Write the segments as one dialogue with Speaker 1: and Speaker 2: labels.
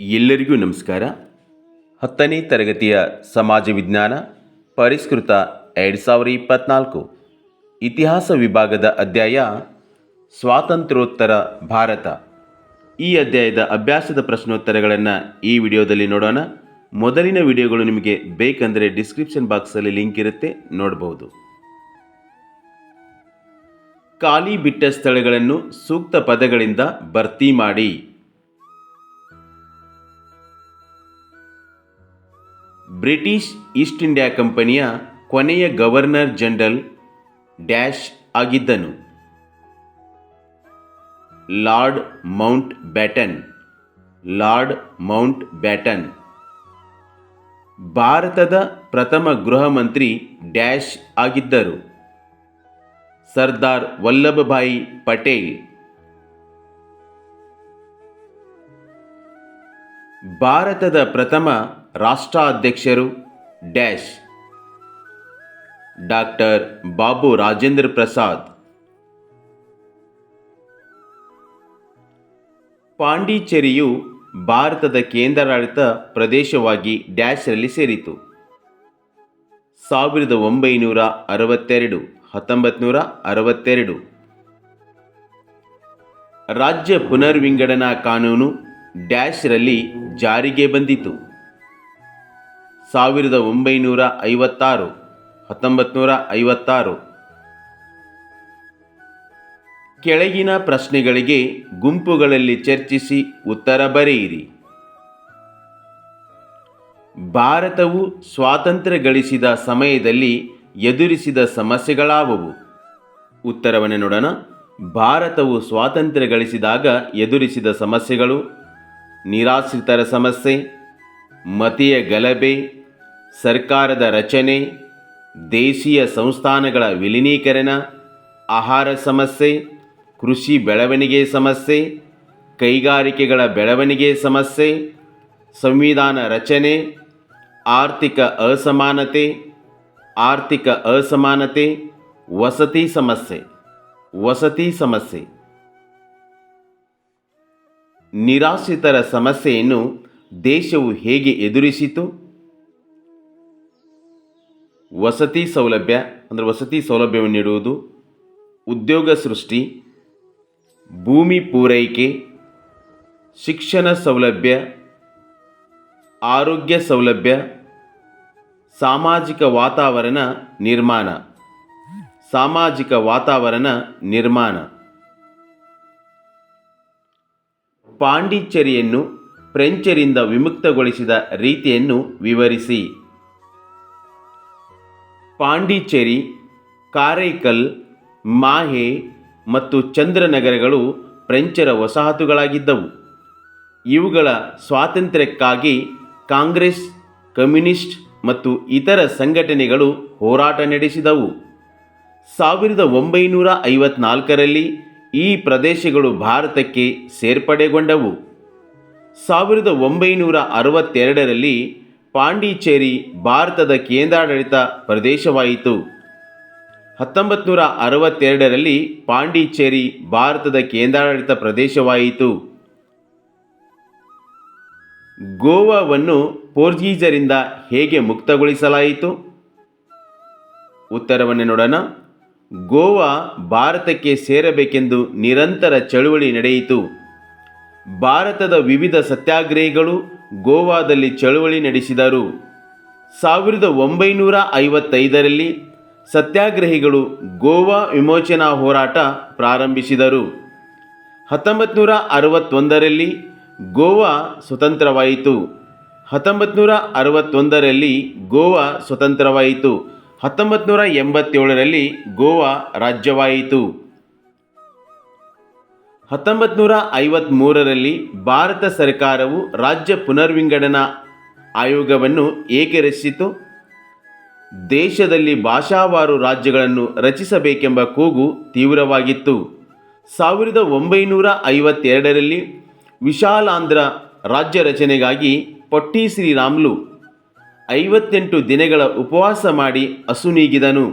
Speaker 1: ಎಲ್ಲರಿಗೂ ನಮಸ್ಕಾರ. ಹತ್ತನೇ ತರಗತಿಯ ಸಮಾಜ ವಿಜ್ಞಾನ ಪರಿಷ್ಕೃತ ಎರಡು ಸಾವಿರ ಇಪ್ಪತ್ನಾಲ್ಕು ಇತಿಹಾಸ ವಿಭಾಗದ ಅಧ್ಯಾಯ ಸ್ವಾತಂತ್ರ್ಯೋತ್ತರ ಭಾರತ. ಈ ಅಧ್ಯಾಯದ ಅಭ್ಯಾಸದ ಪ್ರಶ್ನೋತ್ತರಗಳನ್ನು ಈ ವಿಡಿಯೋದಲ್ಲಿ ನೋಡೋಣ. ಮೊದಲಿನ ವಿಡಿಯೋಗಳು ನಿಮಗೆ ಬೇಕಂದರೆ ಡಿಸ್ಕ್ರಿಪ್ಷನ್ ಬಾಕ್ಸಲ್ಲಿ ಲಿಂಕ್ ಇರುತ್ತೆ ನೋಡಬಹುದು ಖಾಲಿ ಬಿಟ್ಟ ಸ್ಥಳಗಳನ್ನು ಸೂಕ್ತ ಪದಗಳಿಂದ ಭರ್ತಿ ಮಾಡಿ. ಬ್ರಿಟಿಷ್ ಈಸ್ಟ್ ಇಂಡಿಯಾ ಕಂಪನಿಯ ಕೊನೆಯ governor general dash ಆಗಿದ್ದನು. Lord Mountbatten, Lord Mountbatten. ಭಾರತದ ಪ್ರಥಮ ಗೃಹ ಮಂತ್ರಿ ಡ್ಯಾಶ್ ಆಗಿದ್ದರು. ಸರ್ದಾರ್ ವಲ್ಲಭಭಾಯಿ ಪಟೇಲ್. ಭಾರತದ ಪ್ರಥಮ ರಾಷ್ಟ್ರಾಧ್ಯಕ್ಷರು ಡ್ಯಾಶ್. ಡಾಕ್ಟರ್ ಬಾಬು ರಾಜೇಂದ್ರ ಪ್ರಸಾದ್. ಪಾಂಡಿಚೇರಿಯು ಭಾರತದ ಕೇಂದ್ರಾಡಳಿತ ಪ್ರದೇಶವಾಗಿ ಡ್ಯಾಶ್ರಲ್ಲಿ ಸೇರಿತು. ಸಾವಿರದ ಒಂಬೈನೂರ ಅರವತ್ತೆರಡು ಹತ್ತೊಂಬತ್ತು ನೂರ ಅರವತ್ತೆರಡು. ರಾಜ್ಯ ಪುನರ್ವಿಂಗಡನಾ ಕಾನೂನು ಡ್ಯಾಶ್ರಲ್ಲಿ ಜಾರಿಗೆ ಬಂದಿತು. ಸಾವಿರದ ಒಂಬೈನೂರ ಐವತ್ತಾರು ಹತ್ತೊಂಬತ್ತು ಐವತ್ತಾರು. ಕೆಳಗಿನ ಪ್ರಶ್ನೆಗಳಿಗೆ ಗುಂಪುಗಳಲ್ಲಿ ಚರ್ಚಿಸಿ ಉತ್ತರ ಬರೆಯಿರಿ. ಭಾರತವು ಸ್ವಾತಂತ್ರ್ಯ ಗಳಿಸಿದ ಸಮಯದಲ್ಲಿ ಎದುರಿಸಿದ ಸಮಸ್ಯೆಗಳಾವುವು? ಉತ್ತರವನ್ನು ನೋಡೋಣ. ಭಾರತವು ಸ್ವಾತಂತ್ರ್ಯ ಗಳಿಸಿದಾಗ ಎದುರಿಸಿದ ಸಮಸ್ಯೆಗಳು? ನಿರಾಶ್ರಿತರ ಸಮಸ್ಯೆ ಮತೀಯ ಗಲಭೆ, ಸರ್ಕಾರದ ರಚನೆ, ದೇಶೀಯ ಸಂಸ್ಥಾನಗಳ ವಿಲೀನೀಕರಣ, ಆಹಾರ ಸಮಸ್ಯೆ, ಕೃಷಿ ಬೆಳವಣಿಗೆ ಸಮಸ್ಯೆ, ಕೈಗಾರಿಕೆಗಳ ಬೆಳವಣಿಗೆ ಸಮಸ್ಯೆ, ಸಂವಿಧಾನ ರಚನೆ, ಆರ್ಥಿಕ ಅಸಮಾನತೆ ಆರ್ಥಿಕ ಅಸಮಾನತೆ, ವಸತಿ ಸಮಸ್ಯೆ ವಸತಿ ಸಮಸ್ಯೆ. ನಿರಾಶ್ರಿತರ ಸಮಸ್ಯೆಯನ್ನು ದೇಶವು ಹೇಗೆ ಎದುರಿಸಿತು? ವಸತಿ ಸೌಲಭ್ಯ, ಅಂದರೆ ವಸತಿ ಸೌಲಭ್ಯವನ್ನು ನೀಡುವುದು, ಉದ್ಯೋಗ ಸೃಷ್ಟಿ, ಭೂಮಿ ಪೂರೈಕೆ, ಶಿಕ್ಷಣ ಸೌಲಭ್ಯ, ಆರೋಗ್ಯ ಸೌಲಭ್ಯ, ಸಾಮಾಜಿಕ ವಾತಾವರಣ ನಿರ್ಮಾಣ. ಸಾಮಾಜಿಕ ವಾತಾವರಣ ನಿರ್ಮಾಣ. ಪಾಂಡಿಚೇರಿಯನ್ನು ಫ್ರೆಂಚರಿಂದ ವಿಮುಕ್ತಗೊಳಿಸಿದ ರೀತಿಯನ್ನು ವಿವರಿಸಿ. ಪಾಂಡಿಚೇರಿ, ಕಾರೈಕಲ್, ಮಾಹೆ ಮತ್ತು ಚಂದ್ರನಗರಗಳು ಫ್ರೆಂಚರ ವಸಾಹತುಗಳಾಗಿದ್ದವು. ಇವುಗಳ ಸ್ವಾತಂತ್ರ್ಯಕ್ಕಾಗಿ ಕಾಂಗ್ರೆಸ್, ಕಮ್ಯುನಿಸ್ಟ್ ಮತ್ತು ಇತರ ಸಂಘಟನೆಗಳು ಹೋರಾಟ ನಡೆಸಿದವು. ಸಾವಿರದ ಒಂಬೈನೂರ ಐವತ್ನಾಲ್ಕರಲ್ಲಿ ಈ ಪ್ರದೇಶಗಳು ಭಾರತಕ್ಕೆ ಸೇರ್ಪಡೆಗೊಂಡವು. ಸಾವಿರದ ಒಂಬೈನೂರ ಅರವತ್ತೆರಡರಲ್ಲಿ ಪಾಂಡಿಚೇರಿ ಭಾರತದ ಕೇಂದ್ರಾಡಳಿತ ಪ್ರದೇಶವಾಯಿತು. ಹತ್ತೊಂಬತ್ತು ನೂರ ಅರವತ್ತೆರಡರಲ್ಲಿ ಪಾಂಡಿಚೇರಿ ಭಾರತದ ಕೇಂದ್ರಾಡಳಿತ ಪ್ರದೇಶವಾಯಿತು. ಗೋವಾವನ್ನು ಪೋರ್ಚುಗೀಸರಿಂದ ಹೇಗೆ ಮುಕ್ತಗೊಳಿಸಲಾಯಿತು? ಉತ್ತರವನ್ನು ನೋಡೋಣ. ಗೋವಾ ಭಾರತಕ್ಕೆ ಸೇರಬೇಕೆಂದು ನಿರಂತರ ಚಳುವಳಿ ನಡೆಯಿತು. ಭಾರತದ ವಿವಿಧ ಸತ್ಯಾಗ್ರಹಿಗಳು ಗೋವಾದಲ್ಲಿ ಚಳುವಳಿ ನಡೆಸಿದರು. ಸಾವಿರದ ಒಂಬೈನೂರ ಐವತ್ತೈದರಲ್ಲಿ ಸತ್ಯಾಗ್ರಹಿಗಳು ಗೋವಾ ವಿಮೋಚನಾ ಹೋರಾಟ ಪ್ರಾರಂಭಿಸಿದರು. ಹತ್ತೊಂಬತ್ತು ನೂರ ಅರವತ್ತೊಂದರಲ್ಲಿ ಗೋವಾ ಸ್ವತಂತ್ರವಾಯಿತು. ಹತ್ತೊಂಬತ್ತು ನೂರ ಅರವತ್ತೊಂದರಲ್ಲಿ ಗೋವಾ ಸ್ವತಂತ್ರವಾಯಿತು. ಹತ್ತೊಂಬತ್ತು ನೂರ ಎಂಬತ್ತೇಳರಲ್ಲಿ ಗೋವಾ ರಾಜ್ಯವಾಯಿತು. ಹತ್ತೊಂಬತ್ತು ಐವತ್ತ್ಮೂರರಲ್ಲಿ ಭಾರತ ಸರ್ಕಾರವು ರಾಜ್ಯ ಪುನರ್ವಿಂಗಡನಾ ಆಯೋಗವನ್ನು ಏಕೆ ರಚಿಸಿತು? ದೇಶದಲ್ಲಿ ಭಾಷಾವಾರು ರಾಜ್ಯಗಳನ್ನು ರಚಿಸಬೇಕೆಂಬ ಕೂಗು ತೀವ್ರವಾಗಿತ್ತು. ಸಾವಿರದ ಒಂಬೈನೂರ ಐವತ್ತೆರಡರಲ್ಲಿ ವಿಶಾಲಾಂಧ್ರ ರಾಜ್ಯ ರಚನೆಗಾಗಿ ಪೊಟ್ಟಿ ಶ್ರೀರಾಮ್ಲು ಐವತ್ತೆಂಟು ದಿನಗಳ ಉಪವಾಸ ಮಾಡಿ ಅಸುನೀಗಿದನು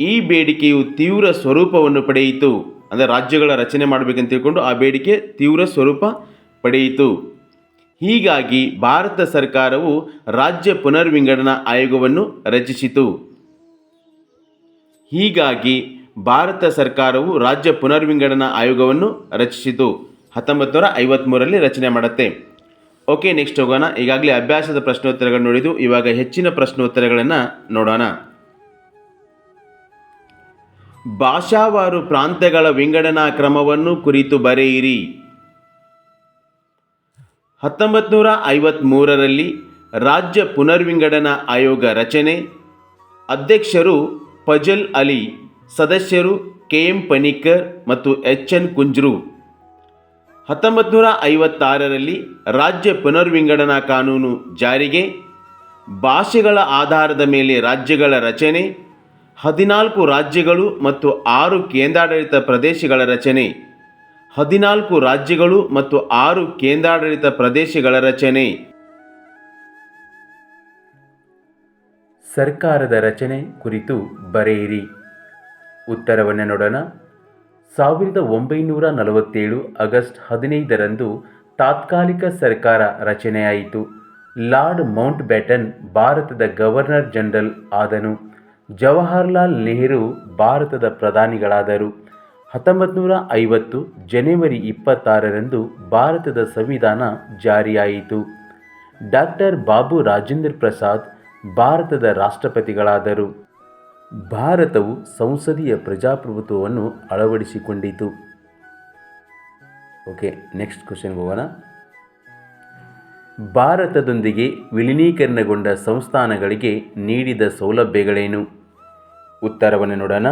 Speaker 1: ಈ ಬೇಡಿಕೆಯು ತೀವ್ರ ಸ್ವರೂಪವನ್ನು ಪಡೆಯಿತು. ಅಂದರೆ ರಾಜ್ಯಗಳ ರಚನೆ ಮಾಡಬೇಕಂತ ತಿಳ್ಕೊಂಡು ಆ ಬೇಡಿಕೆ ತೀವ್ರ ಸ್ವರೂಪ ಪಡೆಯಿತು. ಹೀಗಾಗಿ ಭಾರತ ಸರ್ಕಾರವು ರಾಜ್ಯ ಪುನರ್ವಿಂಗಡನಾ ಆಯೋಗವನ್ನು ರಚಿಸಿತು. ಹೀಗಾಗಿ ಭಾರತ ಸರ್ಕಾರವು ರಾಜ್ಯ ಪುನರ್ವಿಂಗಡನ ಆಯೋಗವನ್ನು ರಚಿಸಿತು. ಹತ್ತೊಂಬತ್ತು ನೂರ ಐವತ್ತ್ಮೂರರಲ್ಲಿ ರಚನೆ ಮಾಡುತ್ತೆ. ಓಕೆ, ನೆಕ್ಸ್ಟ್ ಹೋಗೋಣ. ಈಗಾಗಲೇ ಅಭ್ಯಾಸದ ಪ್ರಶ್ನೋತ್ತರಗಳು ನೋಡಿದ್ದು, ಇವಾಗ ಹೆಚ್ಚಿನ ಪ್ರಶ್ನೋತ್ತರಗಳನ್ನು ನೋಡೋಣ. ಭಾಷಾವಾರು ಪ್ರಾಂತ್ಯಗಳ ವಿಂಗಡನಾ ಕ್ರಮವನ್ನು ಕುರಿತು ಬರೆಯಿರಿ. ಹತ್ತೊಂಬತ್ತು ನೂರ ಐವತ್ತ್ಮೂರರಲ್ಲಿ ರಾಜ್ಯ ಪುನರ್ವಿಂಗಡನಾ ಆಯೋಗ ರಚನೆ, ಅಧ್ಯಕ್ಷರು ಫಜಲ್ ಅಲಿ, ಸದಸ್ಯರು ಕೆ ಎಂ ಪನಿಕರ್ ಮತ್ತು ಎಚ್ ಎನ್ ಕುಂಜ್ರು. ಹತ್ತೊಂಬತ್ತು ನೂರ ಐವತ್ತಾರರಲ್ಲಿ ರಾಜ್ಯ ಪುನರ್ವಿಂಗಡನಾ ಕಾನೂನು ಜಾರಿಗೆ, ಭಾಷೆಗಳ ಆಧಾರದ ಮೇಲೆ ರಾಜ್ಯಗಳ ರಚನೆ ಹದಿನಾಲ್ಕು ರಾಜ್ಯಗಳು ಮತ್ತು ಆರು ಕೇಂದ್ರಾಡಳಿತ ಪ್ರದೇಶಗಳ ರಚನೆ. ಹದಿನಾಲ್ಕು ರಾಜ್ಯಗಳು ಮತ್ತು ಆರು ಕೇಂದ್ರಾಡಳಿತ ಪ್ರದೇಶಗಳ ರಚನೆ. ಸರ್ಕಾರದ ರಚನೆ ಕುರಿತು ಬರೆಯಿರಿ. ಉತ್ತರವನ್ನು ನೋಡೋಣ ಸಾವಿರದ ಒಂಬೈನೂರ ನಲವತ್ತೇಳು ಆಗಸ್ಟ್ ಹದಿನೈದರಂದು ತಾತ್ಕಾಲಿಕ ಸರ್ಕಾರ ರಚನೆಯಾಯಿತು. ಲಾರ್ಡ್ ಮೌಂಟ್ ಬ್ಯಾಟನ್ ಭಾರತದ ಗವರ್ನರ್ ಜನರಲ್ ಆದನು. ಜವಾಹರ್ಲಾಲ್ ನೆಹರು ಭಾರತದ ಪ್ರಧಾನಿಗಳಾದರು. ಹತ್ತೊಂಬತ್ತು ನೂರ ಐವತ್ತು ಜನವರಿ ಇಪ್ಪತ್ತಾರರಂದು ಭಾರತದ ಸಂವಿಧಾನ ಜಾರಿಯಾಯಿತು. ಡಾಕ್ಟರ್ ಬಾಬು ರಾಜೇಂದ್ರ ಪ್ರಸಾದ್ ಭಾರತದ ರಾಷ್ಟ್ರಪತಿಗಳಾದರು. ಭಾರತವು ಸಂಸದೀಯ ಪ್ರಜಾಪ್ರಭುತ್ವವನ್ನು ಅಳವಡಿಸಿಕೊಂಡಿತು. ಓಕೆ, ನೆಕ್ಸ್ಟ್ ಕ್ವಶನ್ಗೆ ಹೋಗೋಣ. ಭಾರತದೊಂದಿಗೆ ವಿಲೀನೀಕರಣಗೊಂಡ ಸಂಸ್ಥಾನಗಳಿಗೆ ನೀಡಿದ ಸೌಲಭ್ಯಗಳೇನು? ಉತ್ತರವನ್ನು ನೋಡೋಣ.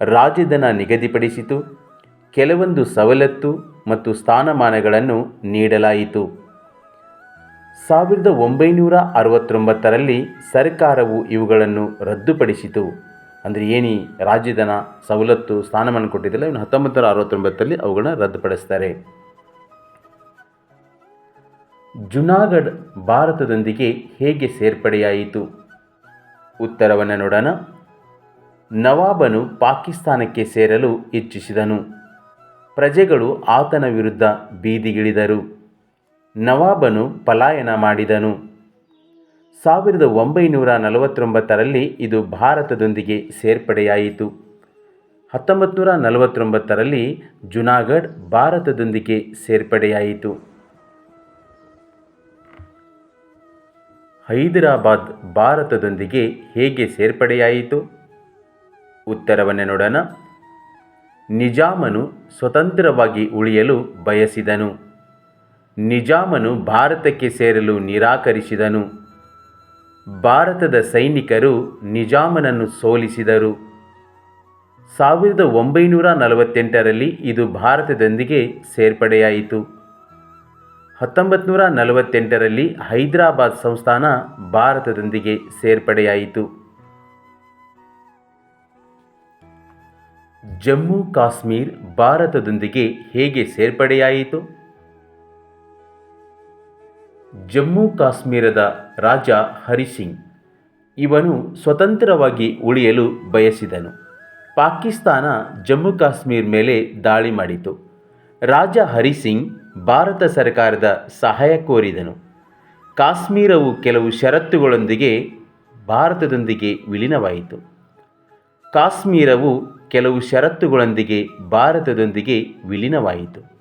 Speaker 1: ರಾಜಧನ ನಿಗದಿಪಡಿಸಿತು. ಕೆಲವೊಂದು ಸವಲತ್ತು ಮತ್ತು ಸ್ಥಾನಮಾನಗಳನ್ನು ನೀಡಲಾಯಿತು. ಸಾವಿರದ ಒಂಬೈನೂರ ಅರವತ್ತೊಂಬತ್ತರಲ್ಲಿ ಸರ್ಕಾರವು ಇವುಗಳನ್ನು ರದ್ದುಪಡಿಸಿತು. ಅಂದರೆ ಏನಿ? ರಾಜ್ಯಧನ ಸವಲತ್ತು, ಸ್ಥಾನಮಾನ ಕೊಟ್ಟಿದ್ದಲ್ಲ ಇನ್ನು ಹತ್ತೊಂಬತ್ತು ನೂರ ಅರವತ್ತೊಂಬತ್ತರಲ್ಲಿ ಅವುಗಳನ್ನ ರದ್ದುಪಡಿಸ್ತಾರೆ. ಜುನಾಗಢ್ ಭಾರತದೊಂದಿಗೆ ಹೇಗೆ ಸೇರ್ಪಡೆಯಾಯಿತು? ಉತ್ತರವನ್ನು ನೋಡೋಣ. ನವಾಬನು ಪಾಕಿಸ್ತಾನಕ್ಕೆ ಸೇರಲು ಇಚ್ಛಿಸಿದನು. ಪ್ರಜೆಗಳು ಆತನ ವಿರುದ್ಧ ಬೀದಿಗಿಳಿದರು. ನವಾಬನು ಪಲಾಯನ ಮಾಡಿದನು. ಸಾವಿರದ ಒಂಬೈನೂರ ನಲವತ್ತೊಂಬತ್ತರಲ್ಲಿ ಇದು ಭಾರತದೊಂದಿಗೆ ಸೇರ್ಪಡೆಯಾಯಿತು. ಹತ್ತೊಂಬತ್ತು ನೂರ ನಲವತ್ತೊಂಬತ್ತರಲ್ಲಿ ಜುನಾಗಢ್ ಭಾರತದೊಂದಿಗೆ ಸೇರ್ಪಡೆಯಾಯಿತು. ಹೈದರಾಬಾದ್ ಭಾರತದೊಂದಿಗೆ ಹೇಗೆ ಸೇರ್ಪಡೆಯಾಯಿತು? ಉತ್ತರವನ್ನು ನೋಡೋಣ. ನಿಜಾಮನು ಸ್ವತಂತ್ರವಾಗಿ ಉಳಿಯಲು ಬಯಸಿದನು. ನಿಜಾಮನು ಭಾರತಕ್ಕೆ ಸೇರಲು ನಿರಾಕರಿಸಿದನು. ಭಾರತದ ಸೈನಿಕರು ನಿಜಾಮನನ್ನು ಸೋಲಿಸಿದರು. ಸಾವಿರದ ಒಂಬೈನೂರ ನಲವತ್ತೆಂಟರಲ್ಲಿ ಇದು ಭಾರತದೊಂದಿಗೆ ಸೇರ್ಪಡೆಯಾಯಿತು. ಹತ್ತೊಂಬತ್ತು ನೂರ ನಲವತ್ತೆಂಟರಲ್ಲಿ ಹೈದರಾಬಾದ್ ಸಂಸ್ಥಾನ ಭಾರತದೊಂದಿಗೆ ಸೇರ್ಪಡೆಯಾಯಿತು. ಜಮ್ಮು ಕಾಶ್ಮೀರ್ ಭಾರತದೊಂದಿಗೆ ಹೇಗೆ ಸೇರ್ಪಡೆಯಾಯಿತು? ಜಮ್ಮು ಕಾಶ್ಮೀರದ ರಾಜ ಹರಿಸಿಂಗ್ ಇವನು ಸ್ವತಂತ್ರವಾಗಿ ಉಳಿಯಲು ಬಯಸಿದನು. ಪಾಕಿಸ್ತಾನ ಜಮ್ಮು ಕಾಶ್ಮೀರ್ ಮೇಲೆ ದಾಳಿ ಮಾಡಿತು. ರಾಜ ಹರಿಸಿಂಗ್ ಭಾರತ ಸರ್ಕಾರದ ಸಹಾಯ ಕೋರಿದನು. ಕಾಶ್ಮೀರವು ಕೆಲವು ಷರತ್ತುಗಳೊಂದಿಗೆ ಭಾರತದೊಂದಿಗೆ ವಿಲೀನವಾಯಿತು. ಕಾಶ್ಮೀರವು ಕೆಲವು ಷರತ್ತುಗಳೊಂದಿಗೆ ಭಾರತದೊಂದಿಗೆ ವಿಲೀನವಾಯಿತು.